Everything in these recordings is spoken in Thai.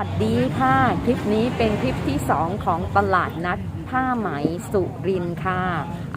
สวัสดีค่ะ คลิปนี้เป็นคลิปที่ 2 ของตลาดนัดผ้าไหมสุรินค่ะ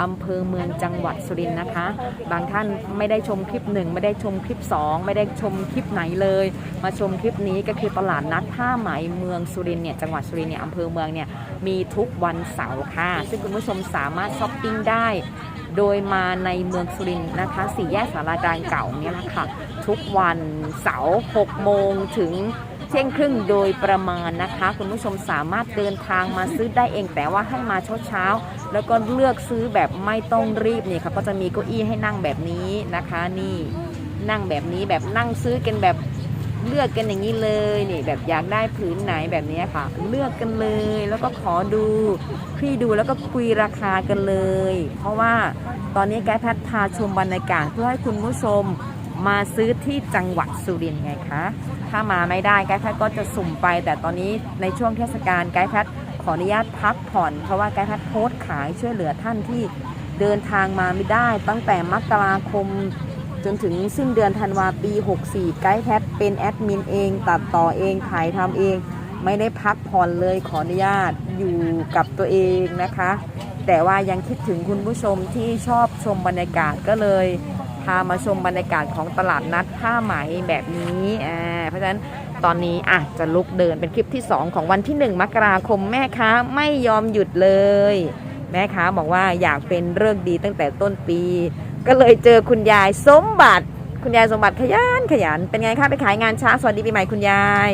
อำเภอเมืองจังหวัดสุรินนะคะ บางท่านไม่ได้ชมคลิป 1 ไม่ได้ชมคลิป 2 ไม่ได้ชมคลิปไหนเลย มาชมคลิปนี้ก็คือตลาดนัดผ้าไหมเมืองสุรินเนี่ยจังหวัดสุรินเนี่ยอำเภอเมืองเนี่ยมีทุกวันเสาร์ค่ะ ซึ่งคุณผู้ชมสามารถช้อปปิ้งได้โดยมาในเมืองสุรินทร์นะคะสี่แยกสารากลางเก่าเนี่ยแหละค่ะทุกวันเสาร์6โมงถึง เที่ยงครึ่งโดยประมาณนะคะ คุณผู้ชมสามารถเดินทางมาซื้อได้เองแต่ว่าให้มาเช้าเช้าๆแล้วก็เลือกซื้อแบบไม่ต้องรีบนี่ค่ะก็จะมีเก้าอี้ให้นั่งแบบนี้นะคะ นี่นั่งแบบนี้แบบนั่งซื้อกันแบบเลือกกันอย่างนี้เลยนี่แบบอยากได้ผืนไหนแบบนี้ค่ะ เลือกกันเลยแล้วก็ขอดูคลี่ดูแล้วก็คุยราคากันเลย เพราะว่าตอนนี้ไกแพทพาชมบรรยากาศเพื่อให้คุณผู้ชม มาซื้อที่จังหวัดสุรินทร์ไงคะ ถ้ามาไม่ได้ไกด์แพทก็จะสุ่มไป แต่ตอนนี้ในช่วงเทศกาลไกด์แพทขออนุญาตพักผ่อน เพราะว่าไกด์แพทโพสต์ขายช่วยเหลือท่านที่เดินทางมาไม่ได้ ตั้งแต่มกราคมจนถึงสิ้นเดือนธันวาปี 64 ไกด์แพทเป็นแอดมินเอง ตัดต่อเองถ่ายทำเอง ไม่ได้พักผ่อนเลยขออนุญาตอยู่กับตัวเองนะคะ แต่ว่ายังคิดถึงคุณผู้ชมที่ชอบชมบรรยากาศก็เลย พามาชมบรรยากาศของตลาดนัดผ้าไหมแบบนี้อ่าเพราะฉะนั้นตอนนี้อะจะลุกเดินเป็นคลิปที่ 2 ของวันที่ 1 มกราคมแม่ค้าไม่ยอมหยุดเลย แม่ค้าบอกว่าอยากเป็นเรื่องดีตั้งแต่ต้นปี ก็เลยเจอคุณยายสมบัติ คุณยายสมบัติขยันขยัน เป็นไงคะไปขายงานช้างสวัสดีปีใหม่คุณยาย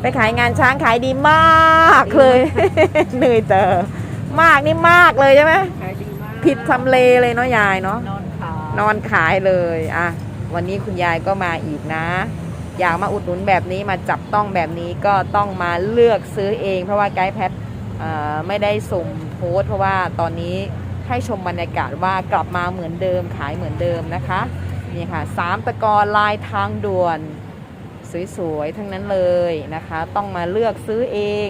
ไปขายงานช้างขายดีมากเลยเหนื่อยเจอมากนี่มากเลยใช่ไหมผิดทำเลเลยเนาะยายเนาะ นอนขายเลยอะวันนี้คุณยายก็มาอีกนะ อยากมาอุดหนุนแบบนี้มาจับต้องแบบนี้ก็ต้องมาเลือกซื้อเอง เพราะว่าไกด์แพทไม่ได้ส่งโพสเพราะว่าตอนนี้ให้ชมบรรยากาศว่ากลับมาเหมือนเดิมขายเหมือนเดิมนะคะนี่ค่ะสามตะกอลายทางด่วน สวยๆ ทั้งนั้นเลยนะคะ ต้องมาเลือกซื้อเอง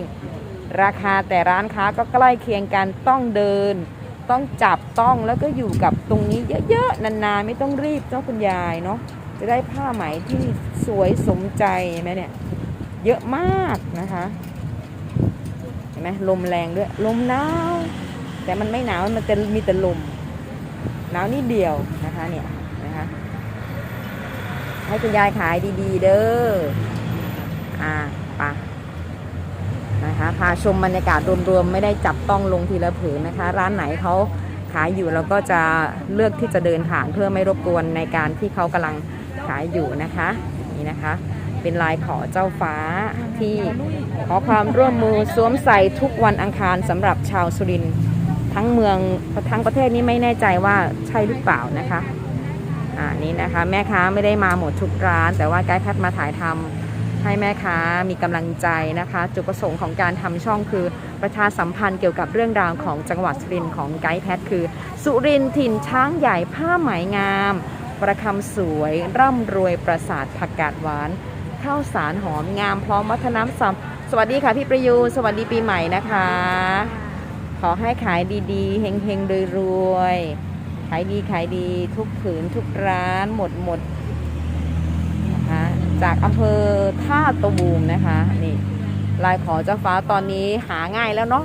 ราคาแต่ร้านค้าก็ใกล้เคียงกันต้องเดิน ต้องจับต้องแล้วก็อยู่กับตรงนี้เยอะๆนานๆไม่ต้องรีบเจ้าคุณยายเนาะจะได้ผ้าไหมที่สวยสมใจเห็นไหมเนี่ย เยอะมากนะคะเห็นไหมลมแรงด้วย ลมหนาวแต่มันไม่หนาวมันจะมีแต่ลมหนาวนิดเดียวนะคะเนี่ยนะคะ ให้คุณยายขายดีๆ เด้ออ่าไปะ นะคะพาชมบรรยากาศรวมๆไม่ได้จับต้องลงทีละผืนนะคะ ร้านไหนเขาขายอยู่เราก็จะเลือกที่จะเดินผ่านเพื่อไม่รบกวนในการที่เขากำลังขายอยู่นะคะนี่นะคะ เป็นลายขอเจ้าฟ้าที่ขอความร่วมมือสวมใส่ทุกวันอังคารสำหรับชาวสุรินทร์ทั้งเมืองทั้งประเทศนี้ไม่แน่ใจว่าใช่หรือเปล่านะคะอ่านี่นะคะ แม่ค้าไม่ได้มาหมดทุกร้าน แต่ว่าไกด์แพทมาถ่ายทำ ให้แม่ค้ามีกำลังใจนะคะ จุดประสงค์ของการทำช่องคือประชาสัมพันธ์เกี่ยวกับเรื่องราวของจังหวัดสุรินทร์ของไกด์แพทคือ สุรินทร์ถิ่นช้างใหญ่ผ้าไหมงาม ประคำสวย ร่ำรวยประสาทผักกาดหวานข้าวสารหอมงามพร้อมวัฒนธรรมสวัสดีค่ะพี่ประยูนสวัสดีปีใหม่นะคะ ขอให้ขายดีๆเฮงๆรวยๆขายดีขายดีทุกผืนทุกร้านหมดหมด จากอำเภอท่าตะบูมนะคะนี่ลายขอเจ้าฟ้าตอนนี้หาง่ายแล้วเนาะ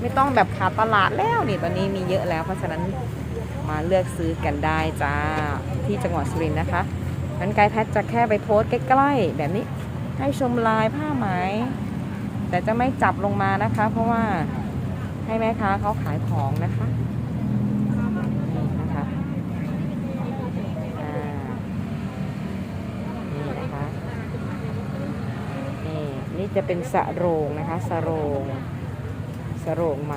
ไม่ต้องแบบขาดตลาดแล้วนี่ตอนนี้มีเยอะแล้ว เพราะฉะนั้นมาเลือกซื้อกันได้จ้าที่จังหวัดสุรินทร์นะคะงั้นไกด์แพทจะแค่ไปโพสใกล้ๆแบบนี้ให้ชมลายผ้าไหม แต่จะไม่จับลงมานะคะ เพราะว่าให้แม่ค้าเขาขายของนะคะนี่นะคะอ่า นี่นะคะ นี่นี่ จะเป็นสะโรงนะคะสะโรงสะโรงไหม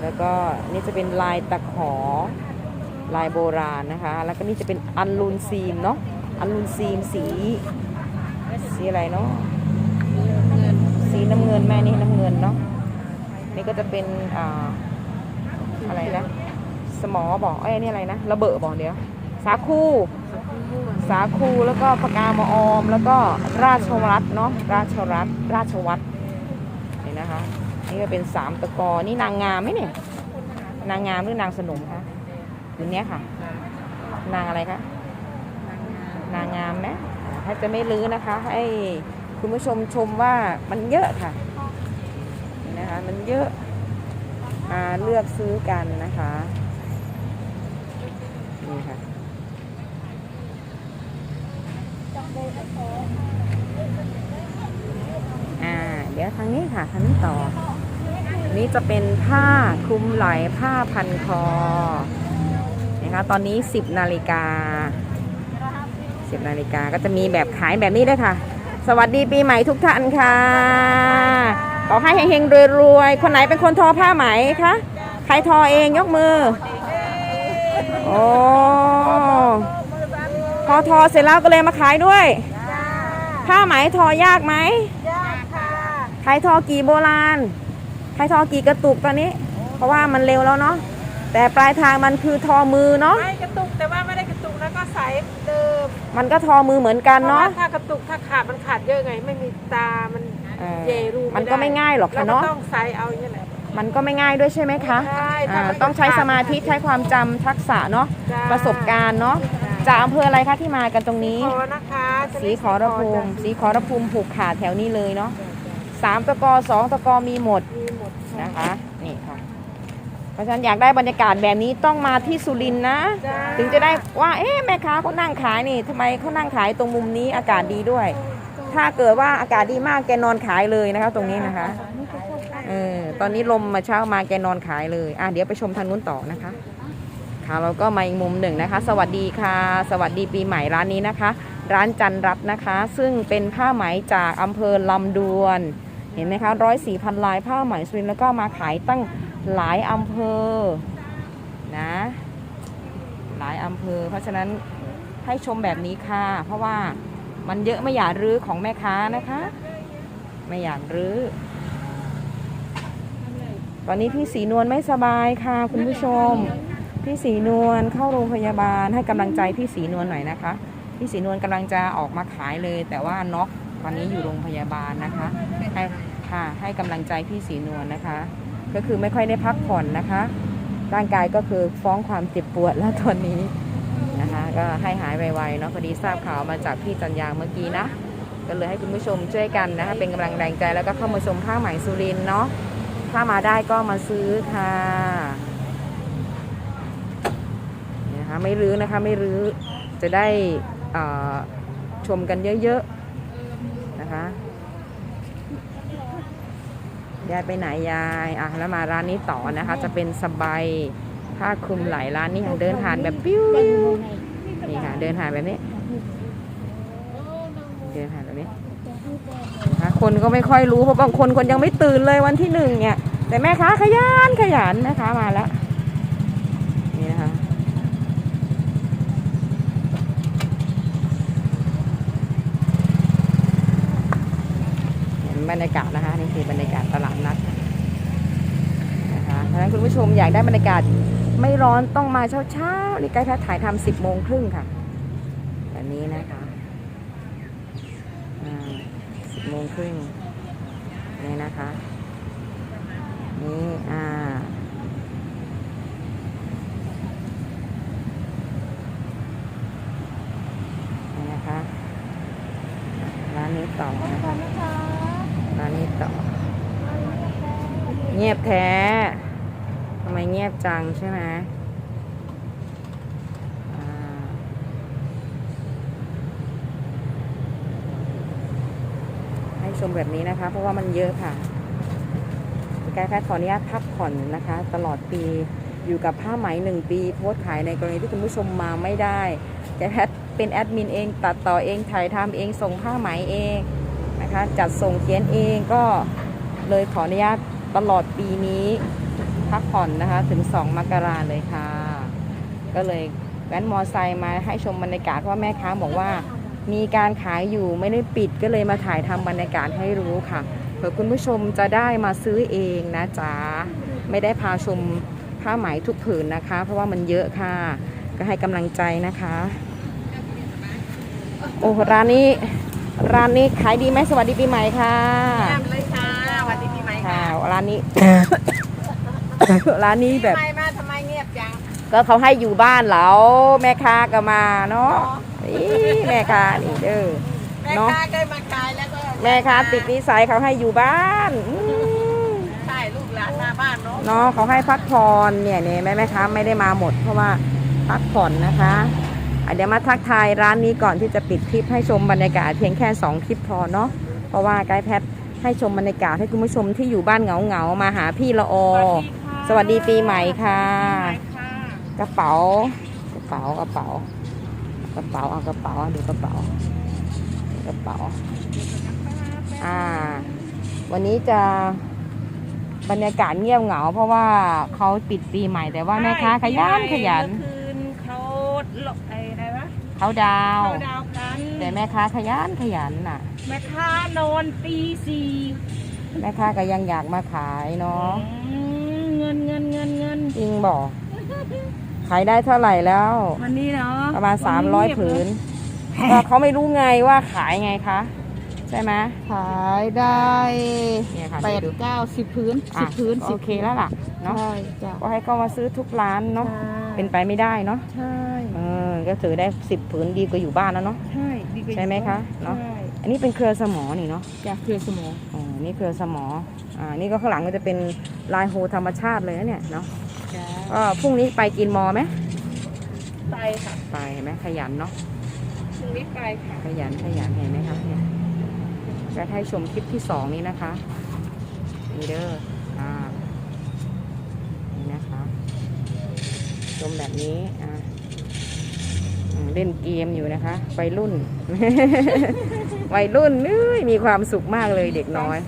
แล้วก็นี่จะเป็นลายตะขอลายโบราณนะคะ แล้วก็นี่จะเป็นอันลูนซีมเนาะอันลูนซีมสี สีอะไรเนาะสีน้ำเงินแม่นี่น้ำเงินเนาะนี่ก็จะเป็นอ่าอะไรนะ สมอบอกเอ้ยนี่อะไรนะระเบิดบอกเดี๋ยวสาคู สาคูแล้วก็ปากกามออม แล้วก็ราชวัตรเนาะราชรัตราชวัตรนี่นะคะ นี่ก็เป็นสามตะกอนี่นางงามไหมเนี่ยนางงามหรือนางสนมคะหรือเนี้ยค่ะ นางอะไรคะนางงามไหมถ้าจะไม่ลื้อนะคะ ให้คุณผู้ชมชมว่ามันเยอะค่ะเห็นนะคะ มันเยอะมาเลือกซื้อกันนะคะนี่ค่ะ อ่า เดี๋ยวทางนี้ค่ะทางนี้ต่อ นี่จะเป็นผ้าคลุมไหล่ผ้าพันคอ นะคะ ตอนนี้ 10นาฬิกา10นาฬิกาก็จะมีแบบขายแบบนี้ด้วยค่ะ สวัสดีปีใหม่ทุกท่านค่ะ ขอให้เฮงๆรวยๆ คนไหนเป็นคนทอผ้าไหมคะ ใครทอเองยกมือ โอ้ พอทอเสร็จแล้วก็เลยมาขายด้วยผ้าไหมทอยากไหมยากค่ะใครทอกี่โบราณใครทอกี่กระตุกตอนนี้ เพราะว่ามันเร็วแล้วเนาะแต่ปลายทางมันคือทอมือเนาะไม่กระตุกแต่ว่าไม่ได้กระตุกแล้วก็ใสเดิมมันก็ทอมือเหมือนกันเพราะเนาะว่าถ้ากระตุกถ้าขาดมันขาดเยอะไง ไม่มีตามันเออเยรูมันก็ไม่ง่ายหรอกเราค่ะก็เนาะต้องใสเอาอย่างนี้แหละมันก็ไม่ง่ายด้วยใช่ไหมคะใช่อ่าถ้ามันต้องใช้สมาธิใช้ความจำทักษะเนาะจ้าประสบการณ์เนาะ จากอำเภออะไรคะที่มากันตรงนี้ ขอนะคะจะสีได้ขอรภูมิสีขอรภูมิผูกขาดแถวนี้เลยเนาะสามตะกอสองตะกอมีหมดมีหมดนะคะ นี่ค่ะ เพราะฉะนั้นอยากได้บรรยากาศแบบนี้ต้องมาที่สุรินทร์นะ จ้าถึงจะได้ว่าเอ๊ะแม่ค้าเขานั่งขายนี่ทำไมเขานั่งขายตรงมุมนี้อากาศดีด้วย ถ้าเกิดว่าอากาศดีมากแกนอนขายเลยนะคะ ตรงนี้นะคะเออตอนนี้ลมมาเช้ามาแกนอนขายเลย อะเดี๋ยวไปชมทางนู้นต่อนะคะ ค่ะเราก็มาอีกมุมหนึ่งนะคะ สวัสดีค่ะ สวัสดีปีใหม่ร้านนี้นะคะ ร้านจันรัตนะคะ ซึ่งเป็นผ้าไหมจากอำเภอลำดวน เห็นไหมคะร้อยสี่พันลายผ้าไหมสุรินแล้วก็มาขายตั้งหลายอำเภอนะหลายอำเภอ เพราะฉะนั้นให้ชมแบบนี้ค่ะ เพราะว่ามันเยอะไม่อยากรื้อของแม่ค้านะคะ ไม่อยากรื้อตอนนี้พี่สีนวลไม่สบายค่ะคุณผู้ชม พี่สีนวลเข้าโรงพยาบาลให้กำลังใจพี่สีนวลหน่อยนะคะ พี่สีนวลกำลังจะออกมาขายเลย แต่ว่าน็อกตอนนี้อยู่โรงพยาบาลนะคะให้ค่ะให้กำลังใจพี่สีนวลนะคะ ก็คือไม่ค่อยได้พักผ่อนนะคะ ร่างกายก็คือฟ้องความเจ็บปวดแล้วตอนนี้นะคะก็ให้หายไวๆเนาะพอดีทราบข่าวมาจากพี่จันยางเมื่อกี้นะก็เลยให้คุณผู้ชมช่วยกันนะคะเป็นกำลังแรงใจแล้วก็เข้ามาชมผ้าไหมสุรินเนาะถ้ามาได้ก็มาซื้อค่ะ นะคะไม่รื้อนะคะไม่รื้อจะได้ชมกันเยอะๆนะคะยายไปไหนยายอะแล้วมาร้านนี้ต่อนะคะ จะเป็นสบายผ้าคลุมไหล่ร้านนี้ค่เดินผ่านแบบปิ้วนี่ค่ะ เดินผ่านแบบนี้ เดินผ่านแบบนี้นะคะคนก็ไม่ค่อยรู้เพราะบางคนคนยังไม่ตื่นเลยวันที่หนึ่งเนี่ย แต่แม่ค้าขยันขยันนะคะมาแล้วนี่นะคะเห็นบรรยากาศนะคะนี่คือบรรยากาศตลาดนัดนะคะเพราะฉะนั้นคุณผู้ชมอยากได้บรรยากาศไม่ร้อนต้องมาเช้าๆนี่ใกล้แพทย์ถ่ายทำสิบโมงครึ่งค่ะแบบนี้นะคะสิบโมงครึ่งนี่นะคะนี่อ่านี่นะคะร้านนี้ต่อนะคะร้านนี้ต่อเงียบแท้ทำไมเงียบจังใช่ไหมให้ชมแบบนี้นะคะ เพราะว่ามันเยอะค่ะกายแพทย์ขออนุญาตพักผ่อนนะคะ ตลอดปีอยู่กับผ้าไหมหนึ่งปีโพสต์ขายในกรณีที่คุณผู้ชมมาไม่ได้กายแพทย์เป็นแอดมินเอง ตัดต่อเองถ่ายทำเองส่งผ้าไหมเองนะคะ จัดส่งเขียนเองก็เลยขออนุญาตตลอดปีนี้ พักผ่อนนะคะ ถึง 2 มกราเลยค่ะ ก็เลยแว้นมอไซค์มาให้ชมบรรยากาศเพราะว่าแม่ค้าบอกว่า มีการขายอยู่ไม่ได้ปิดก็เลยมาถ่ายทำบรรยากาศให้รู้ค่ะเผื่อคุณผู้ชมจะได้มาซื้อเองนะจ๊ะไม่ได้พาชมผ้าไหมทุกผืนนะคะ เพราะว่ามันเยอะค่ะ ก็ให้กำลังใจนะคะ โอ้ร้านนี้ร้านนี้ขายดีไหมสวัสดีปีใหม่ค่ะแอมเลยค่ะสวัสดีปีใหม่ค่ะ ค่ะร้านนี้ ร้านนี้แบบทำไมมาทำไมเงียบจัง ก็เขาให้อยู่บ้านเราแม่ค้าก็มาเนาะอีแม่ค้านี่เด้อแม่เนาะค้าเคยมาขายแล้วก็แม่คะติดนิสัยเขาให้อยู่บ้านอืมใช่ลูกหลานมาบ้านเนาะเนาะเขาให้พักผ่อนเนี่ยเนี่ยแม่แม่ค้าไม่ได้มาหมด เพราะว่าพักผ่อนนะคะอะเดี๋ยวมาทักทายร้านนี้ก่อนที่จะปิดคลิปให้ชมบรรยากาศเพียงแค่ 2 คลิปพอเนาะเพราะว่าไกด์แพทให้ชมบรรยากาศให้คุณผู้ชมที่อยู่บ้านเหงาเหงาๆมาหาพี่ละออ สวัสดีปีใหม่ค่ะค่ะ กระเป๋า กระเป๋ากระเป๋ากระเป๋าเอากระเป๋าดูกระเป๋ากระเป๋า อ่า วันนี้จะบรรยากาศเงียบเหงา เพราะว่าเขาปิดปีใหม่แต่ว่าแม่ค้าขยันขยันเมื่อคืนเขาหลบไอ้อะไรวะเขาดาวเขาดาวกันแต่แม่ค้าขยันขยันน่ะ แม่ค้านอนตีสี่แม่ค้าก็ยังอยากมาขายเนาะ อืมเงินเงินเงินเงิน จริงบอกขายได้เท่าไหร่แล้ว วันนี้เนาะประมาณวันนี้300เงียบผืนเอะก็เขาไม่รู้ไงว่าขายไงคะ ใช่ไหมขายได้เนี่ยค่ะแปดดูเก้าสิบพื้นสิอะบพื้นโอสิบเคแล้วล่ะเนาะใช่จ้ะก็ให้เขามาซื้อทุกร้านเนาะใช่เป็นไปไม่ได้เนาะใช่เออก็ถือได้สิบผืนดีกว่าอยู่บ้านแล้วเนาะใช่ดีกว่าใช่ไหมคะเนาะใช่อันนี้เป็นเครือสมอนี่เนาะจากเครือสมองอ๋อนี่เครือสมออ่านี่ก็ข้างหลังก็จะเป็นลายโฮธรรมชาติเลยนะเนี่ยเนาะ จ้าก็พรุ่งนี้ไปกินมอไหมไปค่ะไปเห็นไหมขยันเนาะพรุ่งนี้ไปค่ะ ขยันขยันเห็นไหมคะเนี่ยจะให้ชมคลิปที่สองนี้นะคะนี่เด้ออ่านี่นะคะ ชมแบบนี้อ่าอืม เล่นเกมอยู่นะคะวัยรุ่น วัยรุ่นเอ้ยมีความสุขมากเลยเด็กน้อย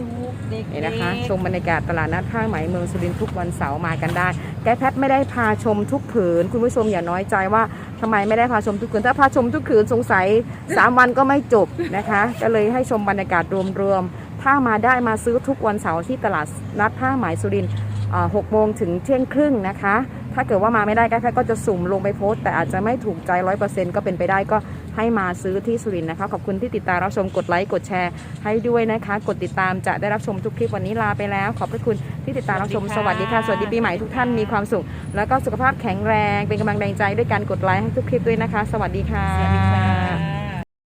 เด็กนี่นะคะ ชมบรรยากาศตลาดนัดผ้าไหมเมืองสุรินทร์ทุกวันเสาร์มากันได้แกด์แพทไม่ได้พาชมทุกผืน คุณผู้ชมอย่าน้อยใจว่าทำไมไม่ได้พาชมทุกผืน ถ้าพาชมทุกผืนสงสัย 3 วันก็ไม่จบนะคะ ก็เลยให้ชมบรรยากาศรวมๆถ้ามาได้มาซื้อทุกวันเสาร์ที่ตลาดนัดผ้าไหมสุรินทร์หกโมงถึงเที่ยงครึ่งนะคะ ถ้าเกิดว่ามาไม่ได้แกด์แพทก็จะสุ่มลงไปโพสต์แต่อาจจะไม่ถูกใจร้อยเปอร์เซ็นต์ก็เป็นไปได้ก็ให้มาซื้อที่สุรินทร์นะคะขอบคุณที่ติดตามรับชมกดไลค์กดแชร์ให้ด้วยนะคะ กดติดตามจะได้รับชมทุกคลิปวันนี้ลาไปแล้ว ขอบพระคุณที่ติดตามรับชมสวัสดีค่ะสวัสดีปีใหม่ทุกท่านมีความสุข แล้วก็สุขภาพแข็งแรงเป็นกำลังแรงใจด้วยการกดไลค์ให้ทุกคลิปด้วยนะคะ สวัสดีค่ะสวัสดีค่ะ